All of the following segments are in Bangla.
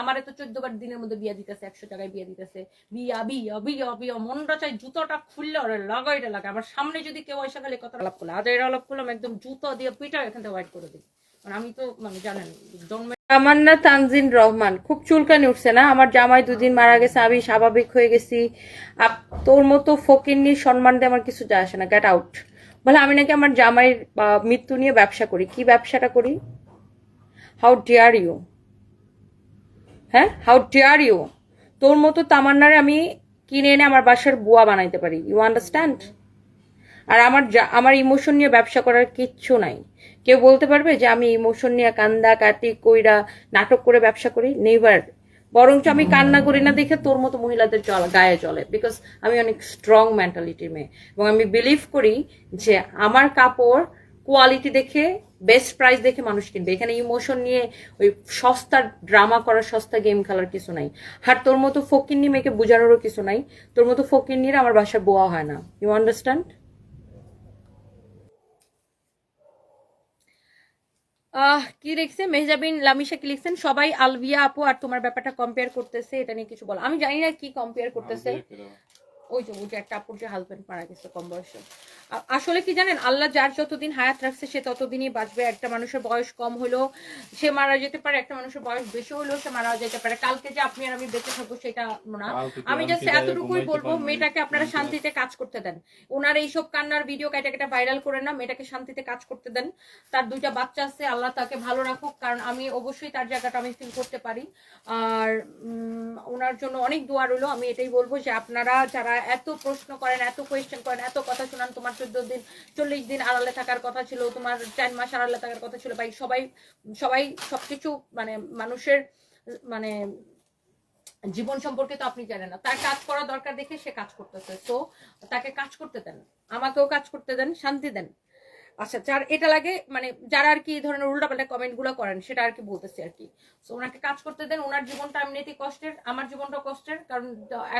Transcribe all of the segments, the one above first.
আমারে তো চোদ্দ বার দিনের মধ্যে বিয়া দিতেছে, একশো টাকায় বিয়া দিতেছে। বিয়া বিয়া বিয়া বিয়া মনটা চাই জুতোটা খুললে ওরে লাগাইটা লাগে। আমার সামনে যদি কেউ এসে খালি কথা আলাপ করলে, আজ এর আলাপ করলাম, একদম জুতো দিয়ে পিটা এখান থেকে হোয়াইট করে দিই। মানে আমি তো মানে জানেন, জন্মে তামান্না তানজিন রহমান, খুব চুলকানি উঠছে না? আমার জামাই দুদিন মারা গেছে, আমি স্বাভাবিক হয়ে গেছি। তোর মতো ফকিন্নি সম্মান দিয়ে আমার কিছু যায় আসে না গেট আউট বলে, আমি নাকি আমার জামাইয়ের মৃত্যু নিয়ে ব্যবসা করি। কি ব্যবসাটা করি? হাউ ডিয়ার ইউ হ্যাঁ? হাউ ডিয়ার ইউ তোর মতো তামান্নারে আমি কিনে এনে আমার বাসার বুয়া বানাইতে পারি ইউ আন্ডারস্ট্যান্ড আর আমার আমার ইমোশন নিয়ে ব্যবসা করার কিচ্ছু নাই। কেউ বলতে পারবে যে আমি ইমোশন নিয়ে কান্দা, কাটি, কইরা নাটক করে ব্যবসা করি? নেভার বরঞ্চ আমি কান্না করি না দেখে তোর মতো মহিলাদের চল গায়ে চলে বিকজ আমি অনেক স্ট্রং মেন্টালিটির মেয়ে। এবং আমি বিলিভ করি যে আমার কাপড় কোয়ালিটি দেখে বেস্ট প্রাইস দেখে মানুষ কিনবে। এখানে ইমোশন নিয়ে ওই সস্তা ড্রামা করার, সস্তা গেম খেলার কিছু নাই। আর তোর মতো ফকিন্নি মেয়েকে বোঝানোরও কিছু নাই। তোর মতো ফকিন্নির আমার বাসায় বোয়া হয় না। ইউ আন্ডারস্ট্যান্ড আহ, কি লিখছে মেহজাবিন লামিশা কি লিখছেন? সবাই আলভিয়া আপু, আর তোমার ব্যাপারটা কম্পেয়ার করতেছে, এটা নিয়ে কিছু বলো। আমি জানি না কি কম্পেয়ার করতেছে। ওই যে ওই যে একটা আপুর যে হাজবেন্ড মারা গেছে কম বয়সে। আসলে কি জানেন আল্লাহ যার যতদিন হায়াত রাখছে সে ততদিনই বাঁচবে। একটা মানুষের বয়স কম হলেও সে মারা যেতে পারে একটা মানুষের বয়স বেশি হলেও সে মারা যেতে পারে। কালকে যে আপনি আর আমি বেঁচে থাকব সেটা না। আমি জাস্ট এতটুকুই বলব মেয়েটাকে আপনারা শান্তিতে কাজ করতে দেন। ওনার এইসব কান্নার ভিডিও কেটে কেটে ভাইরাল করে না মেয়েটাকে শান্তিতে কাজ করতে দেন। তার দুইটা বাচ্চা আছে আল্লাহ তাকে ভালো রাখুক কারণ আমি অবশ্যই তার জায়গাটা আমি ফিল করতে পারি। আর উম, ওনার জন্য অনেক দোয়া রইল। আমি এটাই বলব যে আপনারা যারা এত প্রশ্ন করেন, এত কোয়েশ্চেন করেন, এত কথা শোনান, তোমার চোদ্দ দিন, চল্লিশ দিন আড়ালে থাকার কথা ছিল, তোমার চার মাস আড়ালে থাকার কথা ছিল, ভাই, সবাই সবাই সবকিছু মানে মানুষের মানে জীবন সম্পর্কে তো আপনি জানেন না। তার কাজ করা দরকার দেখে সে কাজ করতেছে। তো তাকে কাজ করতে দেন, আমাকেও কাজ করতে দেন, শান্তি দেন। আচ্ছা যার এটা লাগে মানে যারা আর কি এই ধরনের উল্টাপাল্টা কমেন্টগুলো করেন, সেটা আর কি বলতেছি আর কি। তো ওনাকে কাজ করতে দেন, ওনার জীবনটা এমনিতেই কষ্টের, আমার জীবনটা কষ্টের, কারণ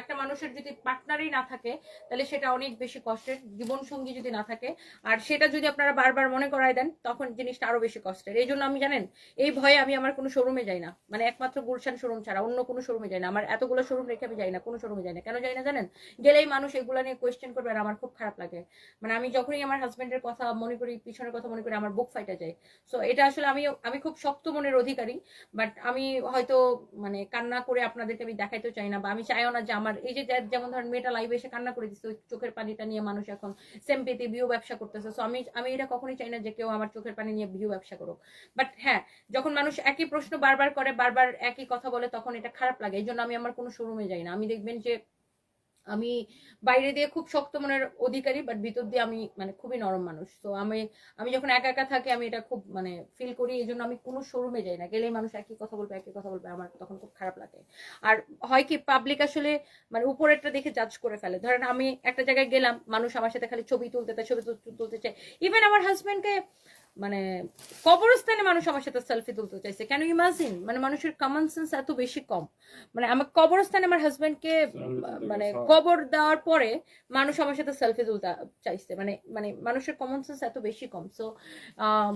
একটা মানুষের যদি পার্টনারই না থাকে, তাহলে সেটা অনেক বেশি কষ্টের জীবন সঙ্গী যদি না থাকে। আর সেটা যদি আপনারা বারবার মনে করায় দেন, তখন জিনিসটা আরও বেশি কষ্টের। এই জন্য আমি, জানেন, এই ভয়ে আমি আমার কোনো শোরুমে যাই না। মানে একমাত্র গুলশান শোরুম ছাড়া, অন্য কোনো শোরুমে যাই না। আমার এতগুলো শোরুম রেখে আমি যাই না, কোনো শোরুমে যাই না। কেন যাই না, জানেন? গেলেই মানুষ এগুলো নিয়ে কোয়েশ্চেন করবে আর আমার খুব খারাপ লাগে। মানে আমি যখনই আমার হাজবেন্ডের কথা মনে করি, পিছনের কথা মনে করি আমার বুক ফাইটা যায়। সো এটা আসলে আমি আমি খুব শক্ত মনের অধিকারী বাট আমি হয়তো মানে কান্না করে আপনাদেরকে আমি দেখাইতে চাই না, বা আমি চাইও না যে আমার, এই যেমন ধরেন মেয়েটা লাইভে এসে কান্না করে দিচ্ছে চোখের পানিটা নিয়ে মানুষ এখন সেম্পেতে বিউ ব্যবসা করতেছে। সো আমি আমি এটা কখনোই চাই না যে কেউ আমার চোখের পানি নিয়ে বিউ ব্যবসা করুক। বাট হ্যাঁ যখন মানুষ একই প্রশ্ন বারবার করে, বারবার একই কথা বলে, তখন এটা খারাপ লাগে। এই জন্য আমি আমার কোনো শোরুমে যাই না। আমি দেখবেন যে আমি বাইরে দিয়ে খুব শক্ত মনের অধিকারী বাট ভিতর দিয়ে আমি মানে খুবই নরম মানুষ। তো আমি আমি যখন একা একা থাকি, আমি এটা খুব মানে ফিল করি, এই জন্য আমি কোনো শোরুমে যাই না। গেলেই মানুষ একই কথা বলবে, একই কথা বলবে, আমার তখন খুব খারাপ লাগে। আর হয় কি পাবলিক আসলে মানে উপরেরটা দেখে জাজ করে ফেলে। ধরেন আমি একটা জায়গায় গেলাম, মানুষ আমার সাথে খালি ছবি তুলতে চায়, ছবি তুল- তুলতে চায়। ইভেন আমার হাজব্যান্ডকে মানে কবরস্থানে মানুষ আমার সাথে সেলফি তুলতে চাইছে। কেন ইমাজিন মানে মানুষের কমন সেন্স এত বেশি কম। মানে আমার কবরস্থানে আমার হাজব্যান্ডকে মানে কবর দেওয়ার পরে মানুষ আমার সাথে সেলফি তুলতে চাইছে। মানে মানে মানুষের কমন সেন্স এত বেশি কম। সো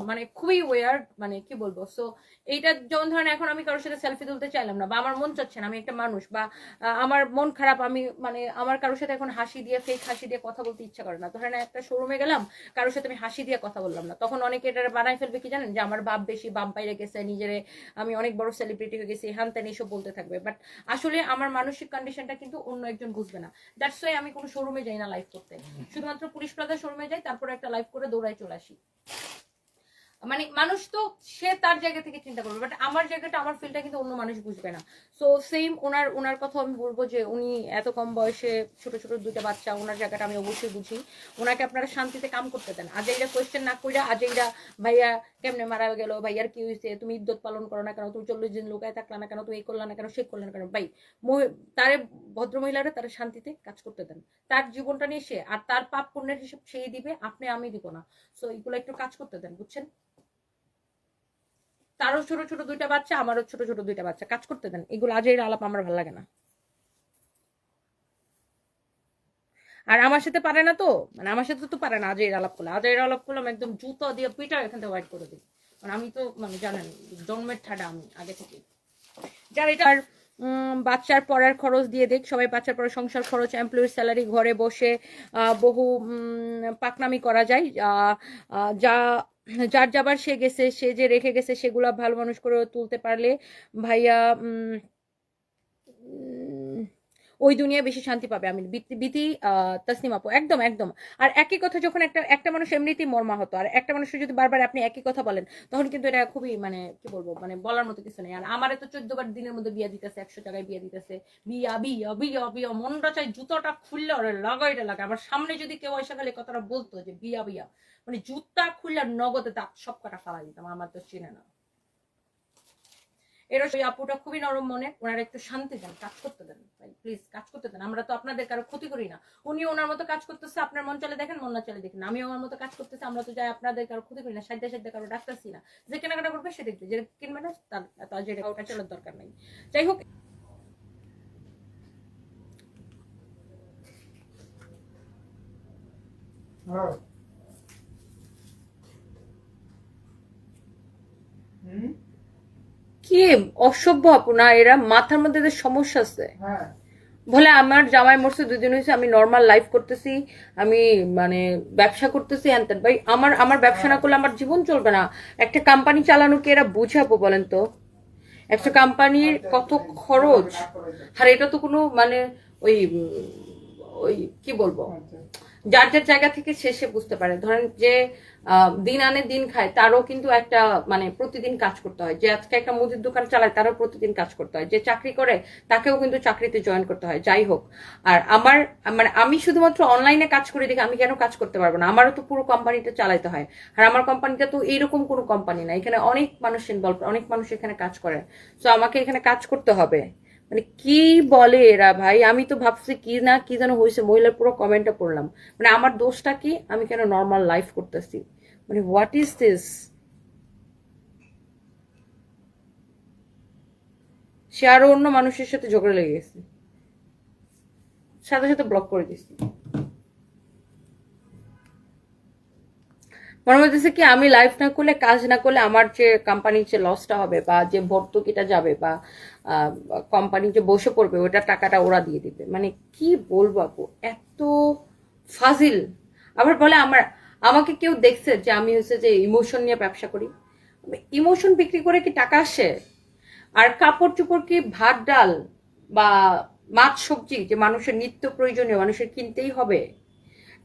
মানে খুবই ওয়ার্ড মানে কি বলব? সো এইটা যেমন ধরেন এখন আমি কারোর সাথে সেলফি তুলতে চাইলাম না বা আমার মন চাচ্ছে না আমি একটা মানুষ বা আমার মন খারাপ আমি মানে আমার কারোর সাথে এখন হাসি দিয়ে ফেক হাসি দিয়ে কথা বলতে ইচ্ছা করে না। ধরেন একটা শোরুমে গেলাম কারোর সাথে আমি হাসি দিয়ে কথা বললাম না তখন অনেকে এটা বানাই ফেলবে কি জানেন? যে আমার বাপ বেশি বাপ বাইরে গেছে নিজেরে আমি অনেক বড় সেলিব্রিটি হয়ে গেছি হ্যান ত্যান এসব বলতে থাকবে। বাট আসলে আমার মানসিক কন্ডিশনটা কিন্তু অন্য একজন বুঝবে না। দ্যাটস ওয়াই আমি কোনো শোরুমে যাই না লাইভ করতে। শুধুমাত্র পুলিশ প্লাজা শোরুমে যাই তারপরে একটা লাইফ করে দৌড়াই চলে আসি। মানে মানুষ তো সে তার জায়গা থেকে চিন্তা করবে বাট আমার জায়গাটা, আমার ফিলটা কিন্তু অন্য মানুষ বুঝবে না। সো সেম ওনার ওনার কথা আমি বলব যে উনি এত কম বয়সে ছোট ছোট দুইটা বাচ্চা, ওনার জায়গাটা আমি অবশ্যই বুঝি। ওনাকে আপনারা শান্তিতে কাম করতে দেন। আজ এইটা কোয়েশ্চেন না কইরা, আজ এইটা ভাইয়া, কেমনে মারা গেল? ভাইয়ার কি হয়েছে তুমি ইদ্যত পালন করো না কেন? তুমি চল্লিশ দিন লোকায় থাকলা না কেন? তুমি এই করলা না কেন? সে করলে না কেন? ভাই তারে ভদ্র মহিলারা তারা শান্তিতে কাজ করতে দেন। তার জীবনটা নিয়ে সে, আর তার পাপ পুণ্যের হিসেব সেই দিবে, আপনি আমি দিব না। সো এগুলো একটু কাজ করতে দেন, বুঝছেন? তারও ছোট ছোট দুইটা বাচ্চা, আমারও ছোট ছোট দুইটা বাচ্চা। কাজ করতে দেন। এগুলো আজের আলাপ আমার ভালো লাগে না। আর আমার সাথে পারে না তো? মানে আমার সাথে তো পারে না আজের আলাপ করলে। আজের আলাপ করলাম একদম জুতো দিয়ে পিটা এখান থেকে হোয়াইট করে দিই। মানে আমি তো মানে জানেন, জন্মের ঠাডা আমি আগে থেকে যার এটা বাচ্চার পড়ার খরচ দিয়ে দেখ সবাই বাচ্চার পড়ার সংসার খরচ এমপ্লয়ির স্যালারি ঘরে বসে বহু পাকনামি করা যায়। যা যার যাবার সে গেছে, সে যে রেখে গেছে, সেগুলা ভালো মানুষ করে তুলতে পারলে ভাইয়া ওই দুনিয়ায় বেশি শান্তি পাবে। আমি বিতি তাসনিম আপু, একদম একদম। আর একই কথা যখন একটা একটা মানুষ এমনিতেই মর্মাহত, আর একটা মানুষের যদি বারবার আপনি একই কথা বলেন, তখন কিন্তু এটা খুবই মানে কি বলব মানে বলার মতো কিছু নেই। আর আমার তো চোদ্দ বার দিনের মধ্যে বিয়া দিতেছে, একশো টাকায় বিয়া দিতেছে। বিয়া বিয়া বিয়া বিয়া, মনটা চাই জুতোটা খুললে ওরে লাগাইটা লাগে। আমার সামনে যদি কেউ এসে খালি কথাটা বলতো যে বিয়া বিয়া মানে জুতা খুললে নগদে দাঁত সব কটা ফালা দিতাম, আমার তো চিনে না। এর ওই আপুটা খুবই নরম মনে, ওনারা একটু শান্তি দেন, কাজ করতে দেন প্লিজ কাজ করতে দেন। আমরা তো আপনাদের কারও ক্ষতি করি না। উনি ওনার মতো কাজ করতেছে, আপনার মন চলে দেখেন, মন না চলে দেখেন। আমি আমার মতো কাজ করতেছি, আমরা তো যাই আপনাদের কারও ক্ষতি করি না, সাধ্য সাধ্য কারও ডাকতেছি না। যে কেনাকাটা করবে, সে দেখবে। যে কিনবে না, তার যেটা ওটা চলার দরকার নেই। যাই হোক। হ্যাঁ। কি অসভ্য আপু না এরা মাথার মধ্যে এদের সমস্যা আছে। হ্যাঁ। বলে আমার জামাই মরছে দুই দিন হয়েছে আমি নর্মাল লাইফ করতেছি আমি মানে ব্যবসা করতেছি হ্যান ভাই আমার আমার ব্যবসা না করলে আমার জীবন চলবে না। একটা কোম্পানি চালানো কি এরা বুঝাবো বলেন তো? একটা কোম্পানির কত খরচ? আর এটা তো কোনো মানে ওই ওই কি বলব? যার যার জায়গা থেকে শেষে বুঝতে পারে। ধরেন যে দিন আনে দিন খায়, তারও কিন্তু একটা মানে প্রতিদিন কাজ করতে হয়। যে আজকে একটা মুদির দোকান চালায়, তারও প্রতিদিন কাজ করতে হয়। যে চাকরি করে, তাকেও কিন্তু চাকরিতে জয়েন করতে হয়। যাই হোক, আর আমার মানে আমি শুধুমাত্র অনলাইনে কাজ করে দেখি আমি কেন কাজ করতে পারব না? আমারও তো পুরো কোম্পানিটা চালাইতে হয়। আর আমার কোম্পানিটা তো এইরকম কোনো কোম্পানি না। এখানে অনেক মানুষ ইনভলভ অনেক মানুষ এখানে কাজ করে। তো আমাকে এখানে কাজ করতে হবে। মানে কি বলে এরা ভাই? আমি তো ভাবছি কি না কি যেন হয়েছে, মহিলার পুরো কমেন্টটা পড়লাম। মানে আমার দোষটা কি? আমি কেন নর্মাল লাইফ করতেছি? মানে হোয়াট ইজ দিস সে আরও অন্য মানুষের সাথে ঝগড়া লেগে গেছে। সাথে সাথে ব্লক করে দিছি মনে হচ্ছে কি, আমি লাইফ না করলে, কাজ না করলে আমার যে কোম্পানির যে লসটা হবে বা যে ভর্তুকিটা যাবে বা কোম্পানি যে বসে পড়বে ওটা টাকাটা ওরা দিয়ে দিবে। মানে কি বলব আপু, এত ফাজিল। আবার বলে আমার, আমাকে কেউ দেখছে যে আমি হচ্ছে যে ইমোশন নিয়ে ব্যবসা করি। ইমোশন বিক্রি করে কি টাকা আসে? আর কাপড় চোপড় কি ভাত, ডাল বা মাছ, সবজি যে মানুষের নিত্য প্রয়োজনীয়, মানুষের কিনতেই হবে?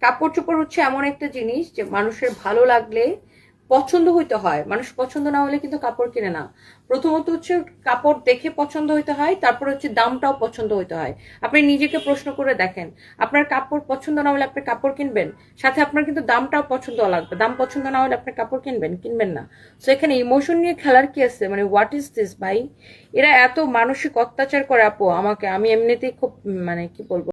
কাপড় চোপড় হচ্ছে এমন একটা জিনিস যে মানুষের ভালো লাগলে পছন্দ হইতে হয়। মানুষ পছন্দ না হলে কিন্তু কাপড় কিনে না। প্রথমত হচ্ছে কাপড় দেখে পছন্দ হইতে হয়, তারপর হচ্ছে দামটাও পছন্দ হইতে হয়। আপনি নিজেকে প্রশ্ন করে দেখেন, আপনার কাপড় পছন্দ না হলে আপনি কাপড় কিনবেন? সাথে আপনার কিন্তু দামটাও পছন্দ লাগবে। দাম পছন্দ না হলে আপনি কাপড় কিনবেন কিনবেন না। তো এখানে ইমোশন নিয়ে খেলার কি আছে? মানে হোয়াট ইজ দিস ভাই? এরা এত মানসিক অত্যাচার করে, আপু, আমাকে। আমি এমনিতেই খুব মানে কি বলব?